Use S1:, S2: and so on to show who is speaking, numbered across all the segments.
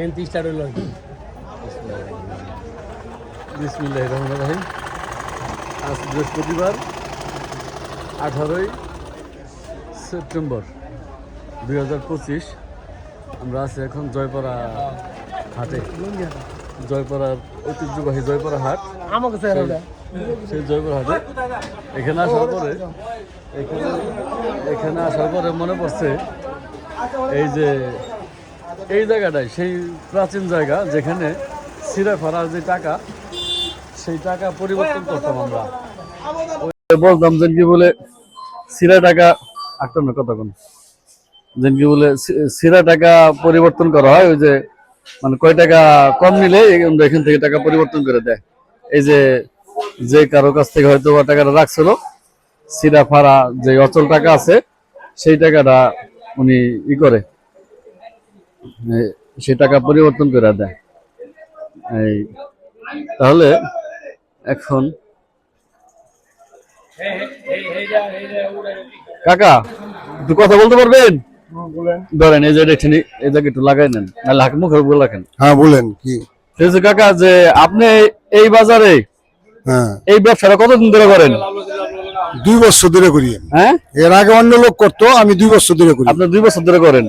S1: এনতি start হইল আর কি
S2: বিসমিল্লাহ রহমান রাহিম। আজ বৃহস্পতিবার আঠারোই সেপ্টেম্বর দুই হাজার পঁচিশ। আমরা আছি এখন জয়পাড়া হাটে। জয়পাড়ার ঐতিহ্যবাহী জয়পাড়া হাট।
S1: আমাকে
S2: সেই জয়পুর হাটে। এখানে আসার পরে এখানে এখানে আসার পরে মনে পড়ছে এই যে এই জায়গাটাই, সেই প্রাচীন জায়গা যেখানে সিরা ফাড়ার যে টাকা, সেই টাকা পরিবর্তন করতাম আমরা। বলতাম যেন কি বলে সিরা টাকা আটটাম না কতক্ষণ যেন কি বলে সিরা টাকা পরিবর্তন করা হয়, ওই যে মানে কয় টাকা কম নিলে এখান থেকে টাকা পরিবর্তন করে দেয়। এই যে যে কারও কাছ থেকে হয়তো টাকাটা রাখছিল, সিরা ফাড়া যে অচল টাকা আছে, সেই টাকাটা উনি ই করে। এ, সেই টাকা পরিবর্তন করে দেয়। এই তাহলে এখন কাকা একটু কথা বলতে পারবেন? ধরেন এই যে এখানে এই জায়গায় একটু লাগাই নেন নাহলে হাক উপর রাখেন
S3: হ্যাঁ বলেন কি?
S2: কাকা যে আপনি এই বাজারে
S3: হ্যাঁ।
S2: এই ব্যবসাটা কতদিন ধরে করেন?
S3: দুই বছর ধরে করি
S2: হ্যাঁ?
S3: এর আগে অন্য লোক করতো আমি দুই বছর ধরে করি।
S2: আপনি দুই বছর ধরে করেন?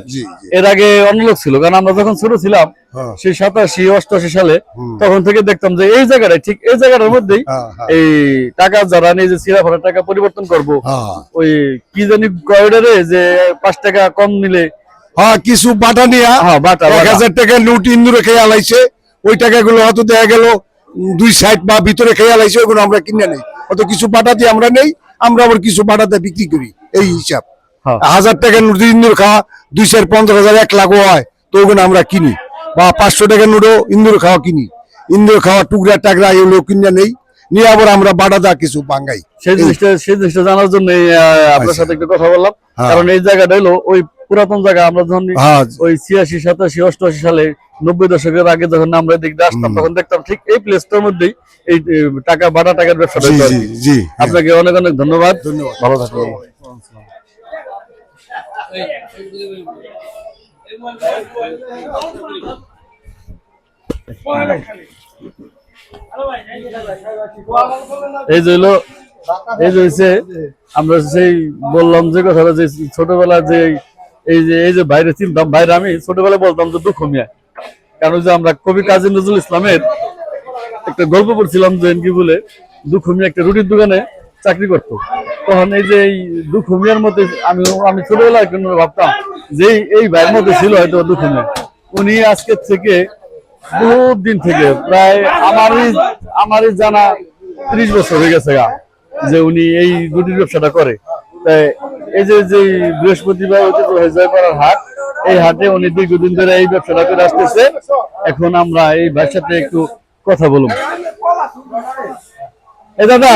S2: এর আগে অন্য লোক ছিল কারণ আমরা যখন ছোট ছিলাম
S3: হ্যাঁ।
S2: সেই সাতাশি অষ্টআশি সালে তখন থেকে দেখতাম যে এই জায়গাটায় ঠিক এই জায়গাটার মধ্যেই
S3: হ্যাঁ
S2: এই টাকা যারা নিয়ে যে সিরা ভরা টাকা পরিবর্তন করব ওই কি জানি করিডোরে যে পাঁচ টাকা কম নিলে
S3: হ্যাঁ কিছু বাটা নিয়া
S2: হ্যাঁ বাটা
S3: এক হাজার টাকা নোট ইন্দুরে খেয়ে আলাইছে ওই টাকাগুলো হয়তো দেখা গেল দুই সাইড বা ভিতরে খেয়ে আলাইছে ওগুলো আমরা কিনে নেই। হয়তো কিছু বাটা দিয়ে আমরা নেই আমরা আবার কিছু বাটাতে বিক্রি করি এই হিসাব।
S2: হ্যাঁ।
S3: হাজার টাকা নোট ইন্দুর খাওয়া দুই চার পঞ্চাশ হাজার এক লাখও হয় তো ওগুলো আমরা কিনি। বা পাঁচশো টাকা নোটও ইন্দুর খাওয়া কিনি। ইন্দুর খাওয়া টুকরা টাকরা এগুলো কিনে নেই। নিয়ে আবার আমরা বাটাদা কিছু বাঙ্গাই।
S2: সেই জিনিসটা সেই জিনিসটা জানার জন্য আপনার
S3: আচ্ছা।
S2: সাথে একটু কথা বললাম।
S3: হ্যাঁ।
S2: কারণ এই জায়গাটা হলো ওই পুরাতন জায়গা। আমরা যখন
S3: হ্যাঁ।
S2: ওই ছিয়াশি সাতাশি অষ্টআশি সালে নব্বই দশকের আগে যখন আমরা দিয়ে আসতাম তখন দেখতাম ঠিক এই প্লেসটার মধ্যেই এই টাকা বাটা টাকার ব্যবসাটা
S3: জি জি হ্যাঁ।
S2: আপনাকে অনেক অনেক ধন্যবাদ।
S3: ধন্যবাদ।
S2: ভালো থাকবেন। এই যে হলো এই যে হচ্ছে আমরা সেই বললাম যে কথাটা যে ছোটবেলা যে এই যে এই যে বাইরে চিনতাম বাইরে আমি ছোটবেলায় বলতাম যে দুঃখ মিয়া। কারণ ওই যে আমরা কবি কাজী নজরুল ইসলামের একটা গল্প পড়ছিলাম যে কি বলে দুঃখ মিয়া একটা রুটির দোকানে চাকরি করতো। তখন এই যে এই দুঃখ মিয়ার মধ্যে আমি আমি ছোটবেলায় ভাবতাম যে এই- ভাইয়ের মধ্যে ছিল হয়তো দুঃখ মিয়া। উনি আজকের থেকে বহুত দিন থেকে প্রায় আমারই আমারই জানা ত্রিশ বছর হয়ে গেছে গা, যে উনি এই রুটির ব্যবসাটা করে। তাই এই যে যে বৃহস্পতিবার জয়পাড়ার হাট এই হাটে উনি দীর্ঘদিন ধরে এই ব্যবসাটা করে আসতেছে। এখন আমরা এই ভাইয়ের সাথে একটু কথা বলুন। এ দাদা।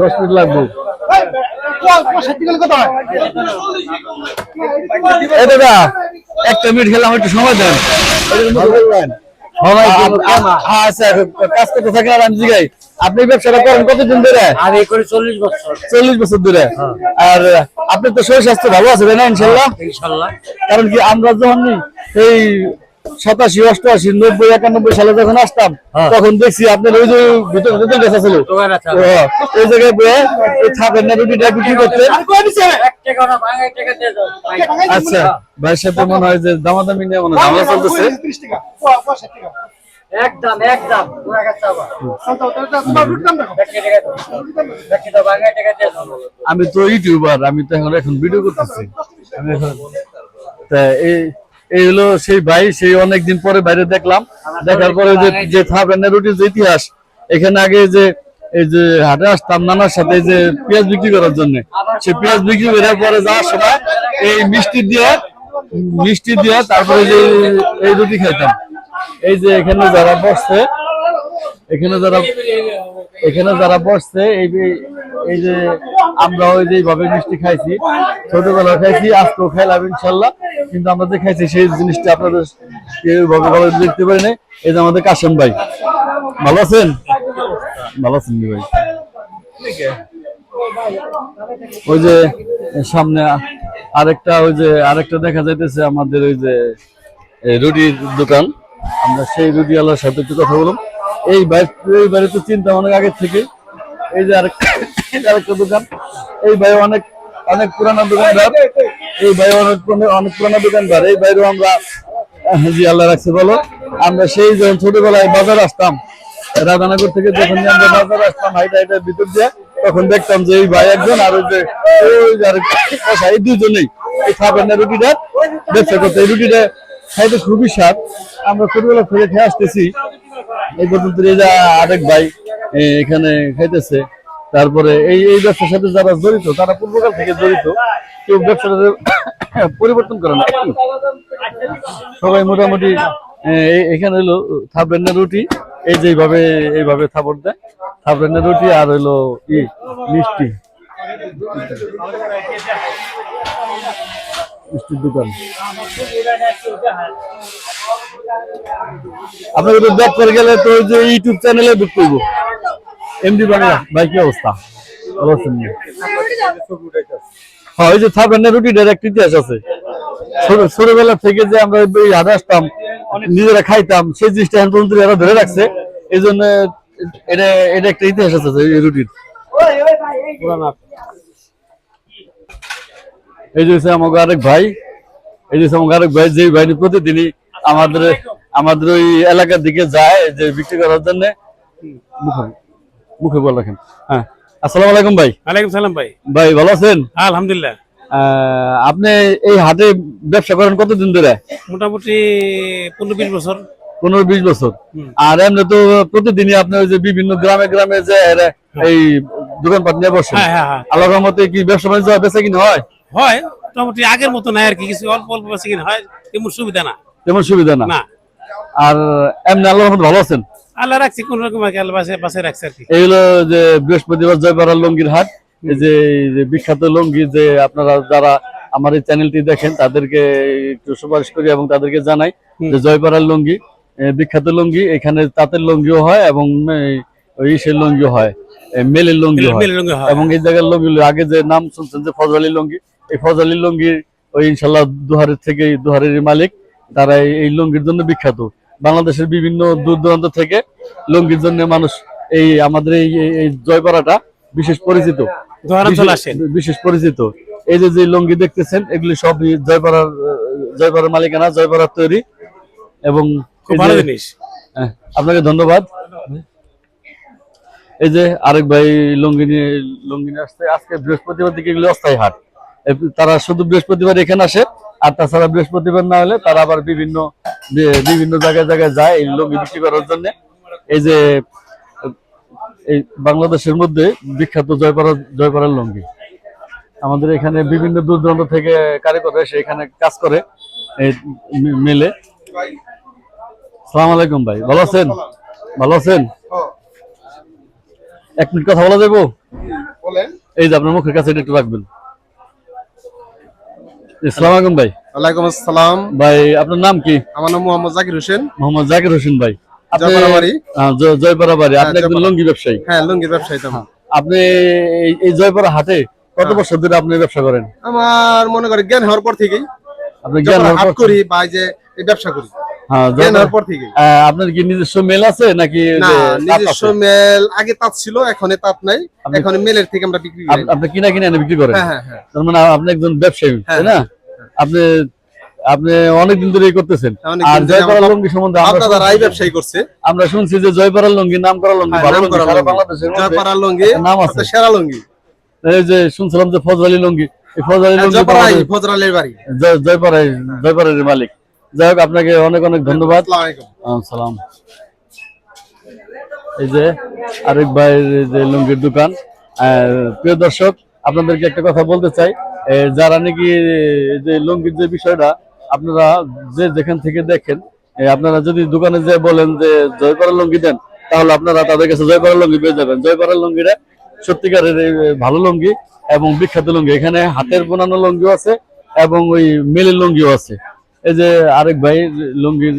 S2: দশ মিনিট লাগবে। দাদা একটা মিনিট খেলাম একটু সময় দেন। আচ্ছা কাজ করতে আর আমি জিগাই। আপনি ব্যবসাটা করেন কতদিন ধরে
S1: আর এই করে চল্লিশ বছর
S2: চল্লিশ বছর ধরে আর আপনি তো শরীর স্বাস্থ্য ভালো আছে তাই না ইনশাল্লাহ
S1: ইনশাল্লাহ
S2: কারণ কি আমরা যখন এই সাতাশি অষ্টআশি নব্বই একানব্বই সালে যখন আসতাম তখন দেখছি আপনার ওই যে ভিতরে হোটেল বেচা ছিল ওই জায়গায় বয়ে ওই থাকেন না রুটিটা বিক্রি করতে আচ্ছা ভাইয়ের সাথে মনে হয় যে দামাদামি নিয়ে মনে হয় চলতেছে
S1: একদম একদম।
S2: আমি তো ইউটিউবার, আমি তো এখন ভিডিও করতেছি। এই হলো সেই ভাই, সেই অনেকদিন পরে বাইরে দেখলাম। দেখার পরে যে যে রুটির যে ইতিহাস, এখানে আগে যে এই যে হাটে আসতাম নানার সাথে যে পেঁয়াজ বিক্রি করার জন্য। সে পেঁয়াজ বিক্রি করার পরে যাওয়ার সময় এই মিষ্টি দিয়ে মিষ্টি দিয়ে তারপরে যে এই রুটি খাইতাম। এই যে এখানে যারা বসছে, এখানে যারা এখানে যারা বসছে, এই এই যে আমরা ওই যে এইভাবে মিষ্টি খাইছি। ছোটবেলা খাইছি, আজকেও খাইলাম ইনশাল্লাহ। কিন্তু আমরা যে খাইছি সেই জিনিসটা আপনাদের এইভাবে ভালো দেখতে পারি এই যে আমাদের কাশেম ভাই। ভালো আছেন? ভালো আছেন ভাই? ওই যে সামনে আরেকটা ওই যে আরেকটা দেখা যাইতেছে আমাদের ওই যে রুটির দোকান। আমরা সেই রুটিওয়ালার সাথে একটু কথা বললাম এই এই বাড়ি তো চিন্তা অনেক আগে থেকে। এই যে আরেকটা দোকান। এই ভাই অনেক অনেক পুরানা দোকানদার এই ভাই অনেক অনেক পুরানা দোকানদার এই বাইরেও আমরা জি আল্লাহ রাখছে, বলো। আমরা সেই যখন ছোটবেলায় বাজার আসতাম, রাধানগর থেকে যখন আমরা বাজার আসতাম, হাইটা হাইটার ভিতর দিয়ে, তখন দেখতাম যে এই ভাই একজন আর ওই যে ওই যে আরেক এই দুজনেই। এই খাবার রুটিটা ব্যবসা করতে। এই রুটিটা খাইতে খুবই স্বাদ। আমরা ছোটবেলা থেকে খেয়ে আসতেছি। এই পর্যন্ত যে আরেক ভাই এখানে খাইতেছে। তারপরে এই এই ব্যবসার সাথে যারা জড়িত, তারা পূর্বকাল থেকে জড়িত, কেউ ব্যবসাটা পরিবর্তন করে না। সবাই মোটামুটি এখানে হলো থাপড়েন্না রুটি, এই যে এইভাবে এইভাবে থাপড় দেয়। থাপড়েন্না রুটি আর হলো ই, মিষ্টি। মিষ্টির দোকান। আপনাকে তো জব করে গেলে তো ওই যে ইউটিউব চ্যানেলে ঢুকতে হইব। এমডি বাংলা ভাই কি অবস্থা? ভালো আছেন হ্যাঁ ওই যে থাপড়েন্না রুটিটার একটা ইতিহাস আছে। ছোট- ছোটবেলা থেকে যে আমরা এই হাটে আসতাম নিজেরা খাইতাম সেই জিনিসটা এখন পর্যন্ত এরা ধরে রাখছে। এই জন্য এটা এটা একটা ইতিহাস আছে এই রুটির। এই যে আমাকে আরেক ভাই এই যে আমাকে আরেক ভাই যে ভাই প্রতিদিনই আমাদের আমাদের ওই এলাকার দিকে যায় যে বিক্রি করার জন্য। মুখে মুখে বল রাখেন। হ্যাঁ আসসালামু আলাইকুম ভাই।
S4: ওয়ালাইকুম সালাম ভাই।
S2: ভাই ভালো আছেন?
S4: আলহামদুলিল্লাহ।
S2: আপনি এই হাটে ব্যবসা করেন কতদিন ধরে?
S4: মোটামুটি পনেরো বিশ বছর।
S2: পনেরো বিশ বছর। আর এমনি তো প্রতিদিনই আপনি ওই যে বিভিন্ন গ্রামে গ্রামে যে এই দোকানপাট নিয়ে বসেন।
S4: হ্যাঁ হ্যাঁ হ্যাঁ।
S2: রহমতে কি ব্যবসা বাণিজ্য বেচা কিনা হয়?
S4: হয় মোটামুটি আগের মতো নাই আর কি কিছু অল্প অল্প বেশি হয় তেমন সুবিধা না।
S2: তেমন সুবিধা না? আর এমনি রহমতে ভালো আছেন?
S4: আল্লাহ রাখছি কোন রকম আর কি আল্লাহ বাসে রাখছে আর কি।
S2: এই হলো যে বৃহস্পতিবার জয়পাড়ার লঙ্গির হাট এই যে বিখ্যাত লঙ্গি যে আপনারা যারা আমার এই চ্যানেলটি দেখেন তাদেরকে একটু সুপারিশ করি এবং তাদেরকে জানাই যে জয়পাড়ার লঙ্গি বিখ্যাত লঙ্গি এখানে তাঁতের লঙ্গিও হয় এবং ইসের লঙ্গিও হয় মেলের হয়।
S4: হয়।
S2: এবং এই জায়গার লঙ্গি আগে যে নাম শুনছেন যে ফজরালি লঙ্গি এই ফজরালি লঙ্গি ওই ইনশাল্লাহ দুহারের থেকে দুহারের মালিক তারা এই- লুঙ্গির জন্য বিখ্যাত। বাংলাদেশের বিভিন্ন দূর দূরান্ত থেকে লুঙ্গির জন্য মানুষ এই আমাদের এই জয়পাড়াটা বিশেষ পরিচিত। বিশেষ- পরিচিত। এই যে যে লঙ্গি দেখতেছেন এগুলি সব জয়পাড়ার জয়পাড়ার মালিকানা জয়পাড়ার তৈরি। এবং হ্যাঁ, আপনাকে ধন্যবাদ। এই যে আরেক ভাই লঙ্গি নিয়ে লঙ্গি নিয়ে আসছে। আজকে বৃহস্পতিবার দিকে এগুলো অস্থায়ী হাট। তারা শুধু বৃহস্পতিবার এখানে আসে আর তাছাড়া বৃহস্পতিবার না হলে তারা আবার বিভিন্ন বিভিন্ন জায়গায় জায়গায় যায় এই লঙ্গি বিক্রি করার জন্য। এই যে এই বাংলাদেশের মধ্যে বিখ্যাত জয়পাড়া জয়পাড়ার লঙ্গি। আমাদের এখানে বিভিন্ন দূর দূরান্ত থেকে কারিগর এসে এখানে কাজ করে মিলে। সালাম আলাইকুম ভাই ভালো আছেন? ভালো আছেন? এক মিনিট কথা বলা যাব এই যে আপনার মুখের কাছে এটা একটু রাখবেন। আসসালামু আলাইকুম ভাই।
S5: ওয়ালাইকুম আসসালাম।
S2: ভাই আপনার নাম কি?
S5: আমার নাম মোহাম্মদ জাকির হোসেন।
S2: মোহাম্মদ জাকির হোসেন ভাই। আপনি
S5: জয়পাড়া বাড়ি।
S2: আপনি একজন লুঙ্গি ব্যবসায়ী।
S5: হ্যাঁ লুঙ্গি ব্যবসায়ী তো।
S2: আপনি এই- জয়পাড়া হাটে কত বছর ধরে আপনি ব্যবসা করেন?
S5: আমার মনে করি জ্ঞান হওয়ার পর থেকেই
S2: আপনি জ্ঞান
S5: করি বা যে এই ব্যবসা করি।
S2: হ্যাঁ,
S5: পর
S2: আপনার কি নিজস্ব মেল আছে নাকি
S5: নিজস্ব মেল আগে তাঁত ছিল এখন তাঁত নাই। এখন মেলের থেকে আমরা বিক্রি করি।
S2: আপনি কিনা কিনে এনে বিক্রি করেন?
S5: হ্যাঁ হ্যাঁ
S2: তার মানে আপনি একজন ব্যবসায়ী তাই না? আপনি আপনি অনেকদিন ধরে করতেছেন। আর জয়পাড়া লঙ্গি সম্বন্ধে আমরা
S5: আপনারা রাই
S2: শুনছি-
S5: ব্যবসায়ী করছে।
S2: আমরা শুনছি যে জয়পাড়া লঙ্গি নাম করা লঙ্গি ভালো
S5: নাম
S2: লঙ্গি সারা বাংলাদেশের নাম আছে।
S5: সেরা লুঙ্গি।
S2: এই যে শুনছিলাম যে ফজরালি লঙ্গি এই লঙ্গি
S5: বাড়ি।
S2: জয়পাড়ার মালিক। যাই হোক আপনাকে অনেক অনেক ধন্যবাদ। সালাম। এই যে আরেক ভাইয়ের যে লুঙ্গির দোকান। প্রিয় দর্শক আপনাদেরকে একটা কথা বলতে চাই। যারা নাকি যে লুঙ্গির যে বিষয়টা আপনারা যে যেখান থেকে দেখেন আপনারা যদি দোকানে যে বলেন যে জয়পাড়ার লুঙ্গি দেন তাহলে আপনারা তাদের কাছে জয়পাড়ার লুঙ্গি পেয়ে যাবেন। জয়পাড়ার লুঙ্গিটা সত্যিকারের ভালো লুঙ্গি এবং বিখ্যাত লুঙ্গি। এখানে হাতের বোনানো লুঙ্গিও আছে এবং ওই মেলের লুঙ্গিও আছে। এই যে আরেক ভাই লুঙ্গি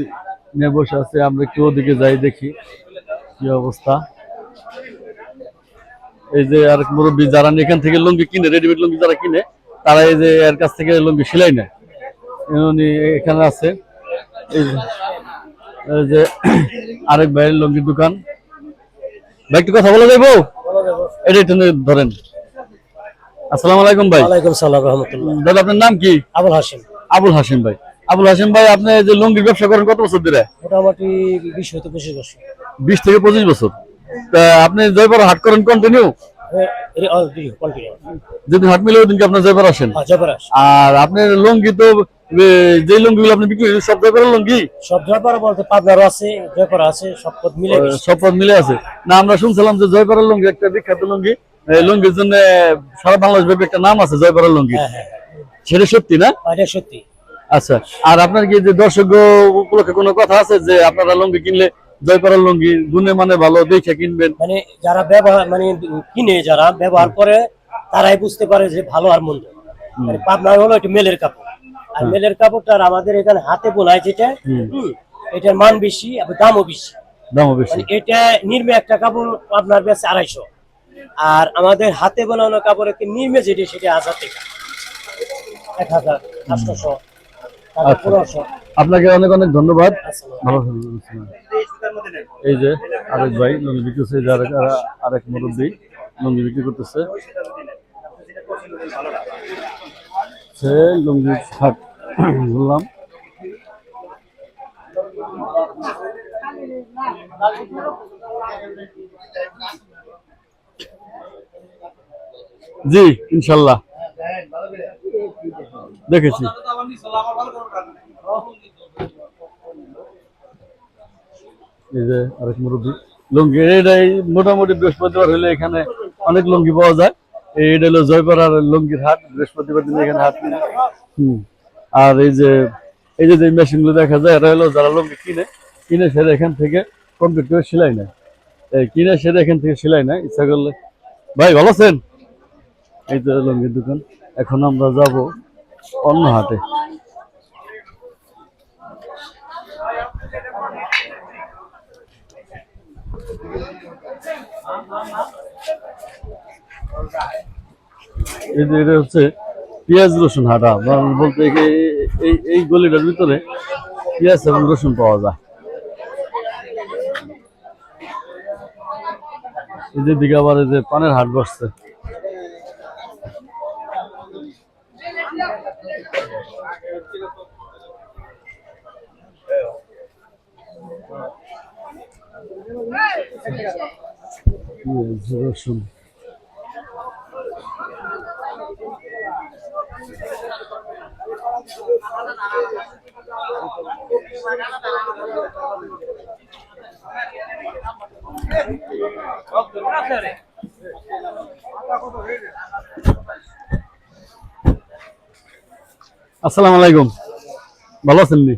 S2: নিয়ে বসে আছে আমরা একটু ওদিকে যাই দেখি কি অবস্থা। এই যে আরেক মুরব্বী যারা এখান থেকে লুঙ্গি কিনে রেডিমেড লুঙ্গি যারা কিনে তারা এই যে এর কাছ থেকে লুঙ্গি সেলাই নেয়। উনি এখানে আছে। এই যে- আরেক ভাইয়ের লুঙ্গির দোকান। ভাই একটু কথা বলা যাইবো? এটা একটু ধরেন। আসসালামু আলাইকুম ভাই।
S1: ওয়ালাইকুম সালাম রহমতুল্লাহ।
S2: দাদা আপনার নাম কি?
S1: আবুল হাসিম
S2: আবুল হাসিম ভাই। আবুল হাসিম ভাই আপনি যে লুঙ্গির ব্যবসা করেন কত বছর ধরে?
S1: মোটামুটি বিশ হইতে পঁচিশ বছর।
S2: বিশ থেকে পঁচিশ বছর। তা আপনি জয়পুর হাট করেন কন্টিনিউ
S1: কন্টিনিউ
S2: যদি হাট মিলে ওদিনকে আপনার জয়পুর আসেন।
S1: জয়পাড়া
S2: আর আপনার লুঙ্গি তো যে লুঙ্গিগুলো আপনি বিক্রি করেন সব জয়পুরের লুঙ্গি?
S1: সব জয়পাড়া বলতে পাবনারও আছে জয়পাড়া আছে সব পথ মিলে
S2: সব পদ মিলে আছে। না আমরা শুনছিলাম যে জয়পুরের লুঙ্গি একটা বিখ্যাত লুঙ্গি এই লুঙ্গির জন্য সারা বাংলাদেশ ব্যাপী একটা নাম আছে জয়পুরের লুঙ্গি।
S1: হ্যাঁ হ্যাঁ।
S2: সেটা সত্যি না?
S1: এটা সত্যি।
S2: আচ্ছা আর আপনার কি যে দর্শক উপলক্ষে কোনো কথা আছে যে আপনারা লুঙ্গি কিনলে জয়পুরের লুঙ্গি গুণে মানে ভালো দেখে কিনবেন?
S1: মানে যারা ব্যবহার মানে কিনে যারা ব্যবহার করে তারাই বুঝতে পারে যে ভালো আর মন্দ। মানে পাবনার হলো একটা মেলের কাপড়। আর মেলের কাপড়টা আর আমাদের এখানে হাতে বোনায় যেটা এটার মান বেশি এবং দামও বেশি।
S2: দামও বেশি।
S1: মানে এটা নির্মে একটা কাপড় আপনার বেশি আড়াইশো। আর আমাদের হাতে বানানো কাপড় একটা নির্মে যেটা সেটা হাজার টাকা। এক হাজার আটশোশো
S2: আচ্ছা। আপনাকে অনেক অনেক ধন্যবাদ। ভালো এই যে আরেক ভাই, লুঙ্গি বিক্রি আরেক আরে- আরেক মুরব্বী, লুঙ্গি বিক্রি করতেছে। সে লুঙ্গি বললাম জি, ইনশাল্লাহ। দেখেছি। মোটামুটি বৃহস্পতিবার হলে এখানে অনেক লুঙ্গি পাওয়া যায়। এইটা হলো জয়পাড়ার লুঙ্গির হাট, বৃহস্পতিবার দিন এখানে হাট হুম। আর এই যে এই যে যে মেশিনগুলো দেখা যায়, এটা হলো যারা লুঙ্গি কিনে কিনে সেটা এখান থেকে কমপ্লিট করে সেলাই নেয়। এই কিনে সেটা এখান থেকে সেলাই নেয়, ইচ্ছা করলে। ভাই, ভালো আছেন? এই তো লুঙ্গির দোকান। এখন আমরা যাব অন্য হাটে। এই যে এটা হচ্ছে পেঁয়াজ, রসুন হাটা। বলতে এই এই গলিটার ভিতরে পেঁয়াজ এবং রসুন পাওয়া যায়। এই যে দিকে আবার যে পানের হাট বসছে। পেঁয়াজ রসুন আসসালামু আলাইকুম। ভালো আছেন নি?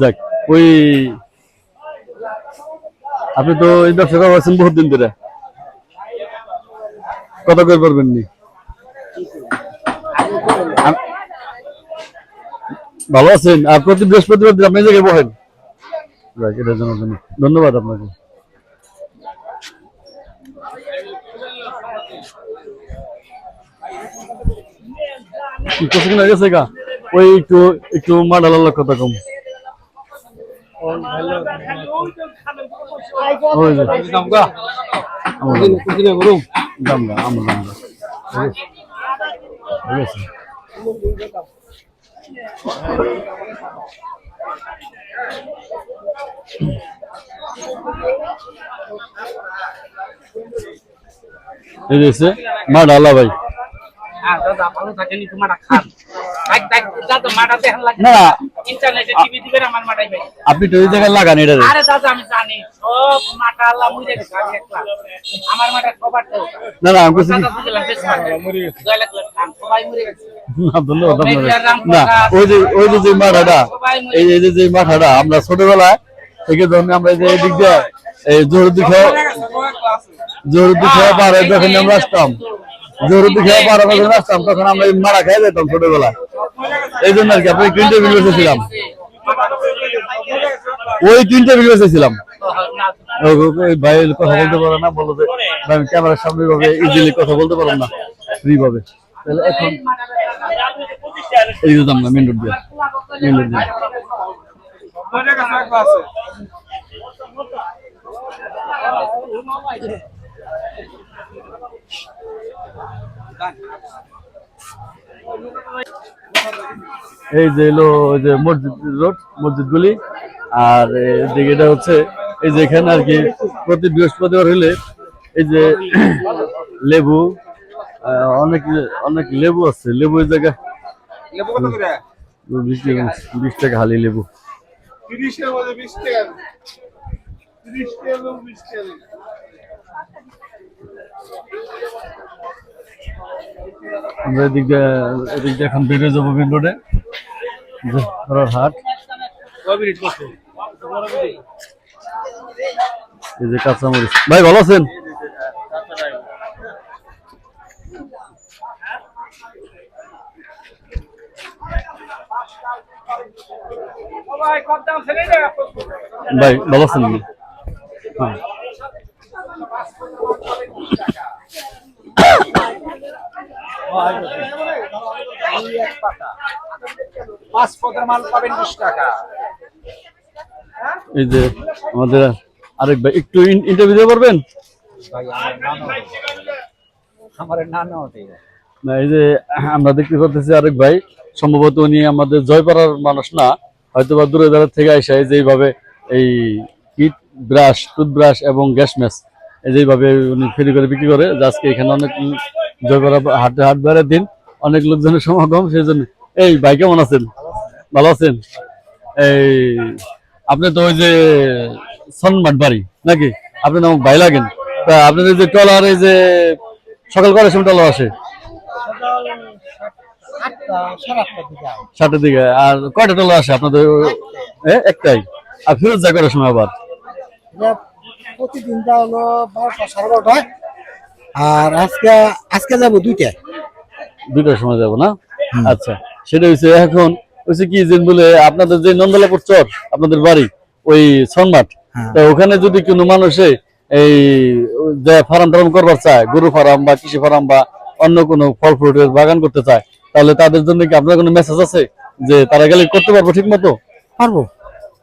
S2: যাক। ওই, আপনি তো এই ব্যবসা করছেন বহুত দিন ধরে। কত করে পারবেন নি? ভালো আছেন? আর প্রতি বৃহস্পতিবার আপনি জায়গায় বহেন ধন্যবাদ আপনাকে। কতক্ষণ গেছে গা। ওই একটু একটু মাডালার কথা কম। হচ্ছে মাডালা ভাই না
S6: ইন্টারনেটে টিভি দিবেন আমার মাটাই ভাই
S2: আপনি তো এই জায়গায় লাগান এটা
S6: আরে দাদা আমি জানি। সব মাটা আল্লাহ মুড়ে গেছে আমি একলা। আমার মাটা কবার তো
S2: না না আমি বলছি কি-
S6: দাদা বুঝলাম বেশ মরে গেছে। জয় লাখ লাখ খান সবাই মরে গেছে।
S2: না, ধন্যবাদ না ওই যে ওই যে যে মাঠাটা এই এই যে যে মাঠাটা আমরা ছোটবেলায় থেকে যখন আমরা যে এদিক দিয়ে এই খাওয়া পার যখন আমরা আসতাম পার যখন আসতাম তখন আমরা মারা খেয়ে যেতাম ছোটবেলায়। এই জন্য আর কি, আপনি তিনটে ভিডিও ছিলাম। ওই তিনটে ভিডিও ছিলাম। ভাই কথা বলতে পারে না, বলো যে আমি ক্যামেরার সামনে ভাবে ইজিলি কথা বলতে পারো না ফ্রি ভাবে তাহলে এখন এই দিতাম না মেন রোড দিয়ে মেন রোড দিয়ে। এই যে এলো ওই যে মসজিদ রোড মসজিদ গুলি আর এদিকে হচ্ছে এই যে এখানে আর কি প্রতি বৃহস্পতিবার হলে এই যে লেবু অনেক অনেক লেবু আছে লেবু এই জায়গায়। বিশ টাকা টাকা হালি লেবু। আমরা এদিক দিয়ে এখন বেরিয়ে যাব মেন রোডে হাট। এই যে কাঁচামরিচ। ভাই, ভালো আছেন?
S6: ভাই,
S2: ভালো আছেন
S6: পাঁচ পদের মাল পাবেন বিশ টাকা।
S2: এই যে আমাদের আরেক ভাই একটু ইন্টারভিউ দিতে পারবেন? না এই যে আমরা দেখতে পাচ্ছি আরেক ভাই সম্ভবত উনি আমাদের জয়পাড়ার মানুষ না হয়তো বা দূরে দূরে থেকে আসে এই যে এইভাবে এই কিট ব্রাশ টুথব্রাশ এবং গ্যাস ম্যাচ এই যে এইভাবে উনি ফ্রি করে বিক্রি করে, যে আজকে এখানে অনেক জয়পাড়া হাট হাট বারের দিন অনেক লোকজনের সমাগম সেই জন্য এই ভাই, কেমন আছেন? ভালো আছেন? এই, আপনি তো ওই যে সনমাট বাড়ি, নাকি? আপনি আমাকে ভাই লাগেন। তা আপনাদের যে ট্রলার, এই যে সকাল করার সময় ট্রলার আসে? সাতটার দিকে। আর কয়টা ট্রলার আসে আপনাদের? একটাই। আর ফেরত যায় করার সময় আবার?
S7: প্রতিদিনটা হলো বারোটা সাড়ে বারোটায় আর আজকে আজকে যাব দুইটায়।
S2: দুইটার সময় যাব না? আচ্ছা সেটা হচ্ছে এখন হচ্ছে কি যে বলে আপনাদের যে নন্দলাপুর চর আপনাদের বাড়ি ওই সনমাঠ
S7: হ্যাঁ।
S2: তো ওখানে যদি কোনো মানুষে এই যে ফার্ম টার্ম করবার চায় গরু ফার্ম বা কৃষি ফার্ম বা অন্য কোনো ফল ফ্রুটের বাগান করতে চায় তাহলে তাদের জন্য কি আপনার কোনো মেসেজ আছে? যে তারা গেলে করতে পারব ঠিক মতো
S7: পারব।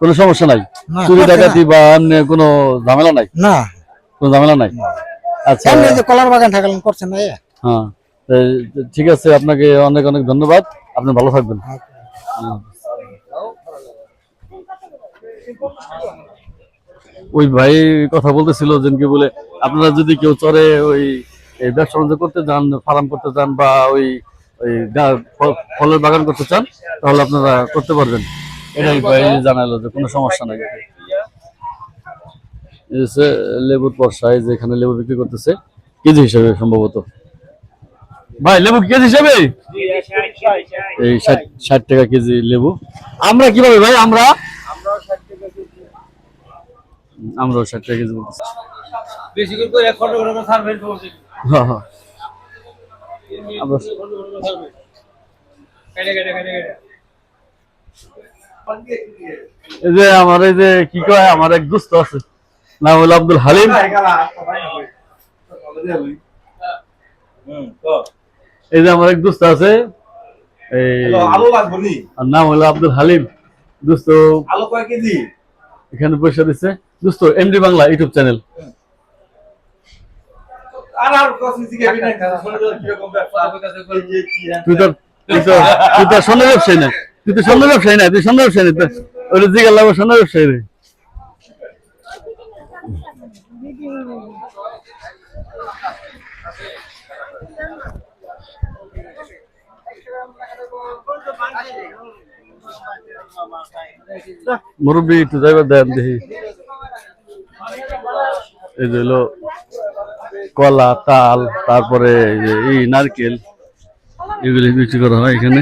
S2: কোনো সমস্যা নাই। চুরি ডাকাতি বা অন্য কোনো ঝামেলা নাই?
S7: না।
S2: কোনো ঝামেলা নাই? আচ্ছা।
S7: এমনি যে কলার বাগান থাকলেন করছেন না
S2: হ্যাঁ। ঠিক আছে আপনাকে অনেক অনেক ধন্যবাদ। আপনি ভালো থাকবেন। ওই ভাই কথা বলতেছিল যে কি বলে আপনারা যদি কেউ চরে ওই ব্যবসা বাণিজ্য করতে চান ফার্ম করতে চান বা ওই ফলের বাগান করতে চান তাহলে আপনারা করতে পারবেন। এটাই ভাই জানালো যে কোনো সমস্যা নাই। এই হচ্ছে লেবুর পরসায় যেখানে লেবু বিক্রি করতেছে কেজি হিসাবে সম্ভবত। ভাই লেবু কেজি হিসাবে? এই ষাট টাকা কেজি লেবু। আমরা কীভাবে ভাই আমরা? আমরাও ষাট টাকা কেজি বলতেছি।
S6: বেশি করে
S2: হ্যাঁ, হ্যাঁ। আমরা- এই যে আমার এই যে কি কয়, আমার এক আছে। নাম হলো আব্দুল হালিম। এই যে আমার এক আছে। নাম হলো আব্দুল হালিম। এখানে পয়সা দিচ্ছে দোস্ত, এমডি বাংলা ইউটিউব চ্যানেল। তুই তুই তুই তো না? তুই তো স্বর্ণ ব্যবসায়ী না, তুই স্বর্ণ ব্যবসায়ী না জিজ্ঞাসা লাগবে স্বর্ণ ব্যবসায়ী মুরব্বী, একটু যাইবার দেন দেখি। এই যে কলা, তাল, তারপরে এই নারকেল, এগুলি বিক্রি করা হয় এখানে।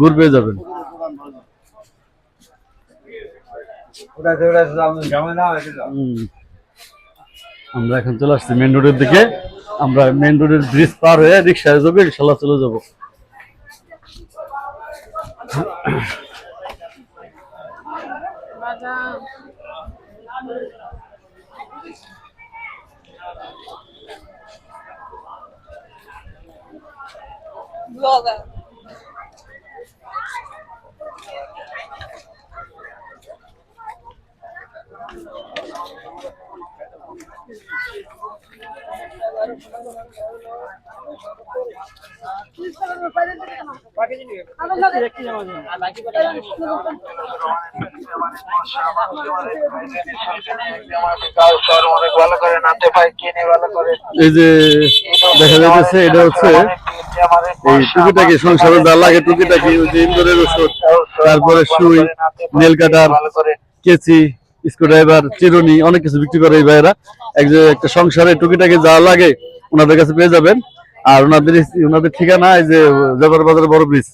S2: গুড় পেয়ে যাবেন। আমরা এখন চলে আসছি মেন রোডের দিকে। আমরা মেন রোডের ব্রিজ পার হয়ে রিক্সায় যাব, ইনশাল্লাহ চলে যাব। এই যে দেখা যাচ্ছে এটা হচ্ছে এই টুকিটাকি সংসারে যা লাগে টুকিটাকি, ওই যে ইন্দোরের ওষুধ, তারপরে সুই নেল কাটার কেচি স্ক্রুড্রাইভার চিরুনি, অনেক কিছু বিক্রি করে এই ভাইয়েরা। এক যে একটা সংসারে টুকিটাকি যা লাগে, ওনাদের কাছে পেয়ে যাবেন। আর ওনাদের ওনাদের ঠিকানা এই যে জবর বাজার বড় ব্রিজ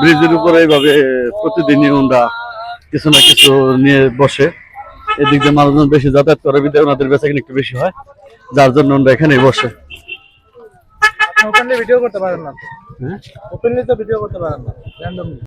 S2: ব্রিজের উপরে এইভাবে প্রতিদিনই ওনারা কিছু না কিছু নিয়ে বসে। এদিক দিয়ে মানুষজন বেশি যাতায়াত করে বিধায় ওনাদের বেচা একটু বেশি হয়। যার জন্য ওনারা এখানেই বসে।
S7: ওপেনলি ভিডিও করতে পারেন না।
S2: হ্যাঁ?
S7: ওপেনলি তো ভিডিও করতে পারেন না র্যান্ডমলি